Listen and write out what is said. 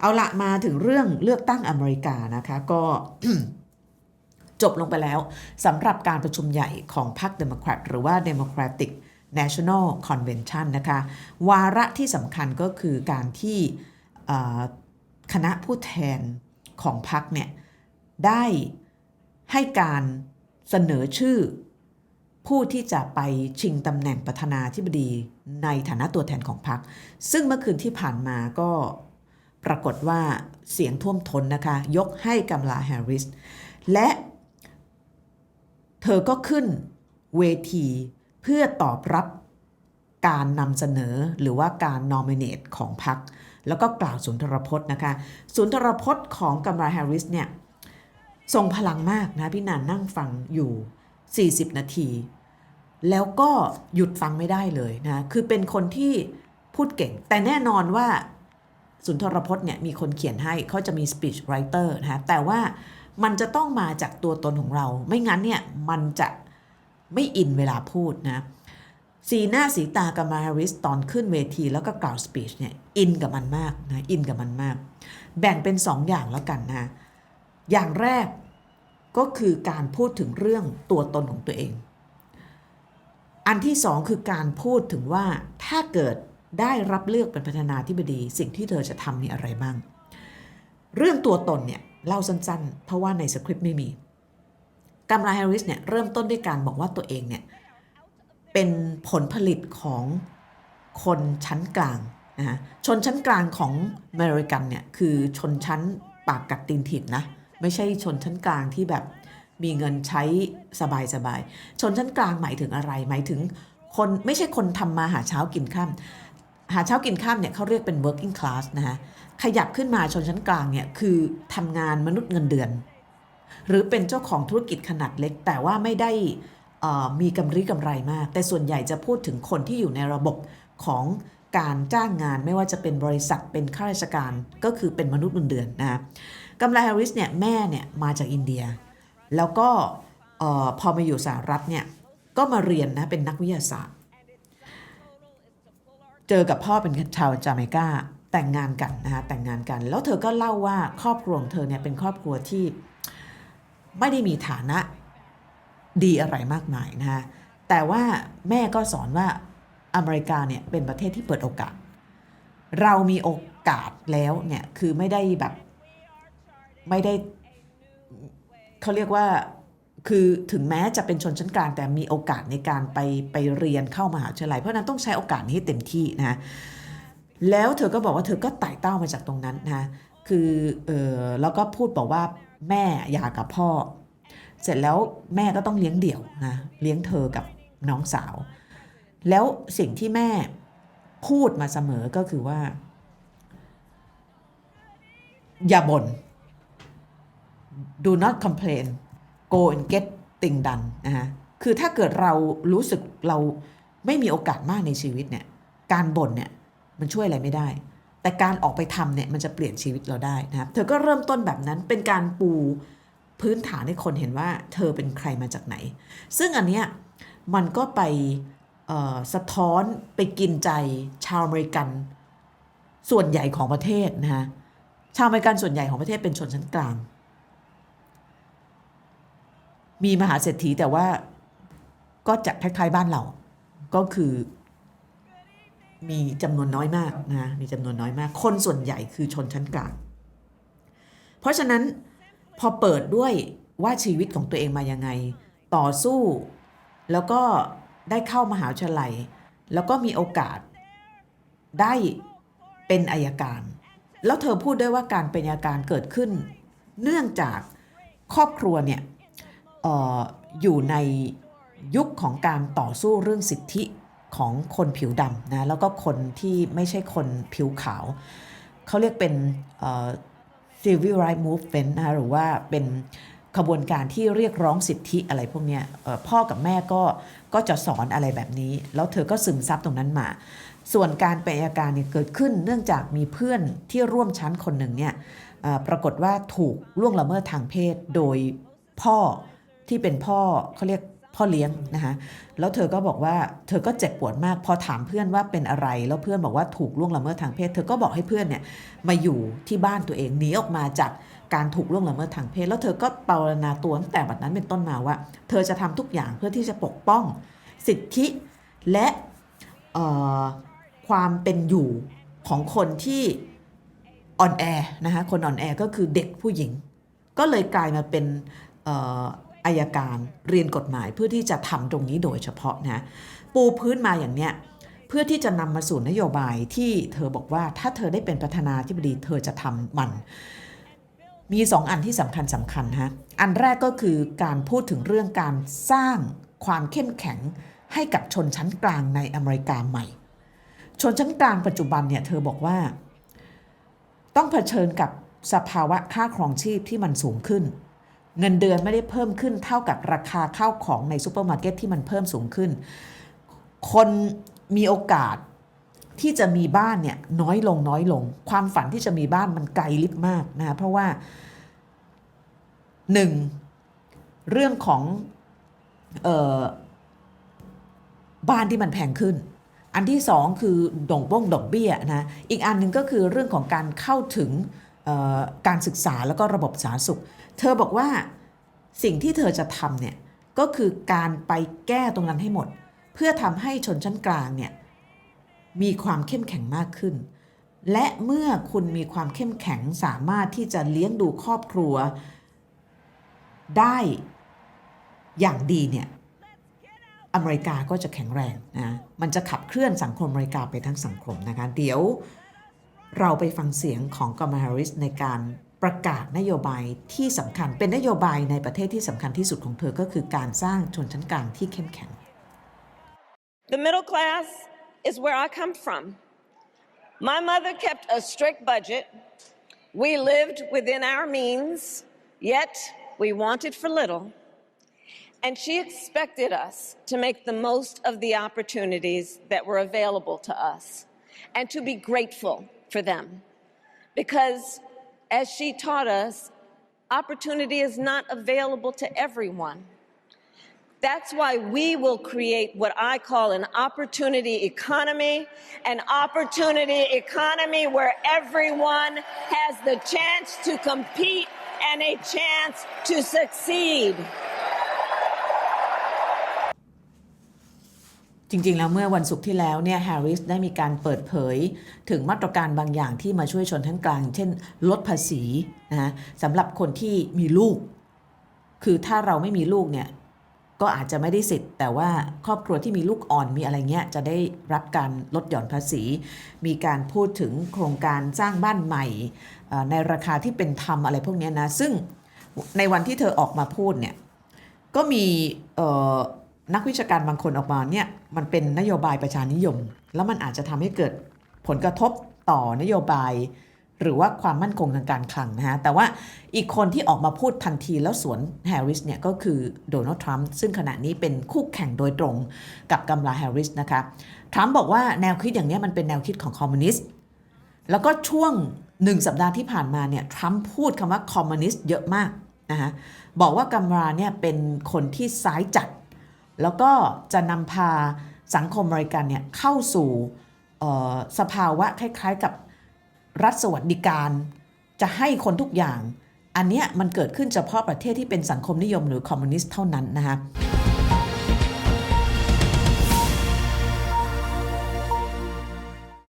เอาละมาถึงเรื่องเลือกตั้งอเมริกานะคะก็จบลงไปแล้วสำหรับการประชุมใหญ่ของพรรคเดโมแครตหรือว่า Democratic National Convention นะคะ วาระที่สำคัญก็คือการที่คณะผู้แทนของพรรคเนี่ยได้ให้การเสนอชื่อ ผู้ที่จะไปชิงตำแหน่งประธานาธิบดีในฐานะตัวแทนของพรรคซึ่งเมื่อคืนที่ผ่านมาก็ ปรากฏว่าเสียงท่วมท้นนะคะ ยกให้กัมลาแฮร์ริส และเธอก็ขึ้นเวทีเพื่อตอบรับการนำเสนอหรือว่าการนอมิเนตของพรรคแล้วก็กล่าวสุนทรพจน์นะคะ สุนทรพจน์ของกัมลาแฮร์ริสเนี่ยทรงพลังมากนะพี่นันนั่งฟังอยู่ 40 นาที แล้วก็หยุดฟังไม่ได้เลยนะ คือเป็นคนที่พูดเก่ง แต่แน่นอนว่า สุนทรพจน์เนี่ยมีคนเขียนให้เขาจะมี speech writer นะแต่ว่ามันจะต้องมาจากตัวตนของเรา ไม่งั้นเนี่ยมันจะไม่อินเวลาพูดนะสีหน้าสีตากับมาฮาริสตอนขึ้นเวทีแล้วก็กล่าวสปีชเนี่ยอินกับมันมากนะอินกับมันมาก แบ่งเป็นสองอย่างแล้วกันนะอย่างแรกก็คือการพูดถึงเรื่องตัวตนของตัวเอง อันที่สองคือการพูดถึงว่าถ้าเกิด ได้รับเลือกเป็นประธานาธิบดี สิ่งที่เธอจะทำมีอะไรบ้าง เรื่องตัวตนเนี่ยเล่าสั้นๆ เพราะว่าในสคริปต์ไม่มีกัมลาแฮร์ริสเนี่ยเริ่มต้นด้วยการบอกว่าตัวเองเนี่ยเป็นผลผลิตของคนชั้นกลางนะฮะชนชั้นกลางของอเมริกันเนี่ยคือชนชั้นปากกัดตีนถิ่นนะไม่ใช่ชนชั้นกลางที่แบบมีเงินใช้สบายๆชนชั้นกลางหมายถึงอะไรหมายถึงคนไม่ใช่คนทำมาหาเช้ากินข้าม หาเช้ากินข้ามเนี่ยเขาเรียกเป็น working class นะฮะขยับขึ้นมาชนชั้นกลางเนี่ยคือทำงานมนุษย์เงินเดือน หรือเป็นเจ้าของธุรกิจขนาดเล็ก แต่ว่าไม่ได้มีกำไรกำไรมาก แต่ส่วนใหญ่จะพูดถึงคนที่อยู่ในระบบของการจ้างงานไม่ว่าจะเป็นบริษัทเป็นข้าราชการก็คือเป็นมนุษย์เงินเดือนนะกำไลแฮร์ริสเนี่ยแม่เนี่ยมาจากอินเดีย แล้วก็พอมาอยู่สหรัฐเนี่ยก็มาเรียนนะเป็นนักวิทยาศาสตร์ เจอกับพ่อเป็นชาวจาเมกาแต่งงานกันนะคะแต่งงานกัน แล้วเธอก็เล่าว่าครอบครัวของเธอเนี่ยเป็นครอบครัวที่ไม่ได้มีฐานะดีอะไรมากมายนะคะแต่ว่าแม่ก็สอนว่าอเมริกาเนี่ยเป็นประเทศที่เปิดโอกาส เรามีโอกาสแล้วเนี่ยคือไม่ได้แบบไม่ได้เขาเรียกว่า คือถึงแม้จะเป็นชนชั้นกลางแต่มีโอกาสในการไปไปเรียนเข้ามหาวิทยาลัย เพราะนั้นต้องใช้โอกาสนี้ให้เต็มที่นะแล้วเธอก็บอกว่าเธอก็ไต่เต้ามาจากตรงนั้นนะคือเออแล้วก็พูดบอกว่าแม่หย่ากับพ่อ เสร็จแล้วแม่ก็ต้องเลี้ยงเดี่ยวนะเลี้ยงเธอกับน้องสาว แล้วสิ่งที่แม่พูดมาเสมอก็คือว่า อย่าบ่น do not complain go and get thing done นะฮะคือถ้าเกิดเรารู้สึกเราไม่มีโอกาสมากในชีวิตเนี่ย การบ่นเนี่ยมันช่วยอะไรไม่ได้ แต่การออกไปทำเนี่ยมันจะเปลี่ยนชีวิตเราได้นะครับ เธอก็เริ่มต้นแบบนั้นเป็นการปูพื้นฐานให้คนเห็นว่าเธอเป็นใครมาจากไหน ซึ่งอันเนี้ยมันก็ไปสะท้อนไปกินใจชาวอเมริกันส่วนใหญ่ของประเทศนะฮะชาวอเมริกันส่วนใหญ่ของประเทศเป็นชนชั้นกลาง มีมหาเศรษฐีแต่ว่าก็จะคล้ายๆบ้านเรา ก็คือมีจำนวนน้อยมากนะมีจำนวนน้อยมาก คนส่วนใหญ่คือชนชั้นกลาง เพราะฉะนั้นพอเปิดด้วยว่าชีวิตของตัวเองมายังไง ต่อสู้ แล้วก็ได้เข้ามหาวิทยาลัย แล้วก็มีโอกาสได้เป็นอายการ แล้วเธอพูดด้วยว่าการเป็นอายการเกิดขึ้น เนื่องจากครอบครัวเนี่ย อออยู่ในยุคของการต่อสู้เรื่องสิทธิของคนผิวดำนะแล้วก็คนที่ไม่ใช่คนผิวขาว เขาเรียกเป็น civil rights movement นะหรือว่าเป็นขบวนการที่เรียกร้องสิทธิอะไรพวกเนี้ยพ่อกับแม่ก็ก็จะสอนอะไรแบบนี้ แล้วเธอก็ซึมซับตรงนั้นมา ส่วนการเป็นอัยการเนี่ยเกิดขึ้นเนื่องจากมีเพื่อนที่ร่วมชั้นคนหนึ่งเนี่ยปรากฏว่าถูกล่วงละเมิดทางเพศโดยพ่อ ที่เป็นพ่อเขาเรียกพ่อเลี้ยงนะคะแล้วเธอก็บอกว่าเธอก็เจ็บปวดมากพอถามเพื่อนว่าเป็นอะไร แล้วเพื่อนบอกว่าถูกล่วงละเมิดทางเพศ เธอก็บอกให้เพื่อนเนี่ยมาอยู่ที่บ้านตัวเองหนีออกมาจากการถูกล่วงละเมิดทางเพศ แล้วเธอก็ปรารณาตัวตั้งแต่บัดนั้นเป็นต้นมาว่า เธอจะทำทุกอย่างเพื่อที่จะปกป้องสิทธิและความเป็นอยู่ของคนที่อ่อนแอนะคะคนอ่อนแอก็คือเด็กผู้หญิง ก็เลยกลายมาเป็น อายการเรียนกฎหมายเพื่อที่จะทำตรงนี้โดยเฉพาะนะปูพื้นมาอย่างเนี้ยเพื่อที่จะนำมาสู่นโยบายที่เธอบอกว่าถ้าเธอได้เป็นประธานาธิบดีเธอจะทำมัน มีสองอันที่สำคัญสำคัญฮะอันแรกก็คือการพูดถึงเรื่องการสร้างความเข้มแข็งให้กับชนชั้นกลางในอเมริกาใหม่ ชนชั้นกลางปัจจุบันเนี่ยเธอบอกว่า ต้องเผชิญกับสภาวะค่าครองชีพที่มันสูงขึ้น เงินเดือนไม่ได้เพิ่มขึ้นเท่ากับราคาข้าวของในซูเปอร์มาร์เก็ตที่มันเพิ่มสูงขึ้น คนมีโอกาสที่จะมีบ้านเนี่ยน้อยลงน้อยลง ความฝันที่จะมีบ้านมันไกลลิบมากนะเพราะว่าหนึ่งเรื่องของเออบ้านที่มันแพงขึ้น อันที่สองคือดงบ้งดอกเบี้ยนะอีกอันหนึ่งก็คือเรื่องของการเข้าถึง การศึกษาแล้วก็ระบบสาธารณสุข เธอบอกว่าสิ่งที่เธอจะทำเนี่ยก็คือการไปแก้ตรงนั้นให้หมด เพื่อทำให้ชนชั้นกลางเนี่ยมีความเข้มแข็งมากขึ้น และเมื่อคุณมีความเข้มแข็งสามารถที่จะเลี้ยงดูครอบครัว ได้อย่างดีเนี่ยอเมริกาก็จะแข็งแรงนะ มันจะขับเคลื่อนสังคมอเมริกาไปทั้งสังคมนะคะ เดี๋ยว เราไปฟังเสียงของกามาฮาริสในการประกาศนโยบายที่สำคัญ เป็นนโยบายในประเทศที่สำคัญที่สุดของเธอก็คือการสร้างชนชั้นกลางที่เข้มแข็ง The middle class is where I come from. My mother kept a strict budget. We lived within our means, yet we wanted for little. And she expected us to make the most of the opportunities that were available to us and to be grateful for them. Because as she taught us, opportunity is not available to everyone. That's why we will create what I call an opportunity economy, an opportunity economy where everyone has the chance to compete and a chance to succeed. จริงๆ แล้วเมื่อวันศุกร์ที่แล้วเนี่ยแฮร์ริสได้มีการเปิดเผย ถึงมาตรการบางอย่างที่มาช่วยชนชั้นกลาง เช่น ลดภาษีนะสำหรับคนที่มีลูก คือถ้าเราไม่มีลูกเนี่ยก็อาจจะไม่ได้สิทธิ์ แต่ว่าครอบครัวที่มีลูกอ่อนมีอะไรเงี้ยจะได้รับการลดหย่อนภาษี มีการพูดถึงโครงการสร้างบ้านใหม่ในราคาที่เป็นธรรมอะไรพวกนี้นะ ซึ่งในวันที่เธอออกมาพูดเนี่ยก็มีเนักวิชาการบางคนออกมาเนี่ยมันเป็นนโยบายประชานิยม แล้วมันอาจจะทำให้เกิดผลกระทบต่อนโยบาย หรือว่าความมั่นคงทางการคลังนะฮะแต่ว่าอีกคนที่ออกมาพูดทันทีแล้วสวนแฮร์ริสเนี่ยก็คือโดนัลด์ทรัมป์ซึ่งขณะนี้เป็นคู่แข่งโดยตรงกับกัมลาแฮร์ริสนะคะทรัมป์บอกว่าแนวคิดอย่างนี้มันเป็นแนวคิดของคอมมิวนิสต์แล้วก็ช่วงหนึ่งสัปดาห์ที่ผ่านมาเนี่ยทรัมป์พูดคำว่าคอมมิวนิสต์เยอะมากนะคะบอกว่ากัมราเนี่ยเป็นคนที่ซ้ายจัด แล้วก็จะนำพาสังคมอเมริกันเนี่ยเข้าสู่สภาวะคล้ายๆกับรัฐสวัสดิการ จะให้คนทุกอย่าง อันเนี้ยมันเกิดขึ้นเฉพาะประเทศที่เป็นสังคมนิยมหรือคอมมิวนิสต์เท่านั้นนะคะ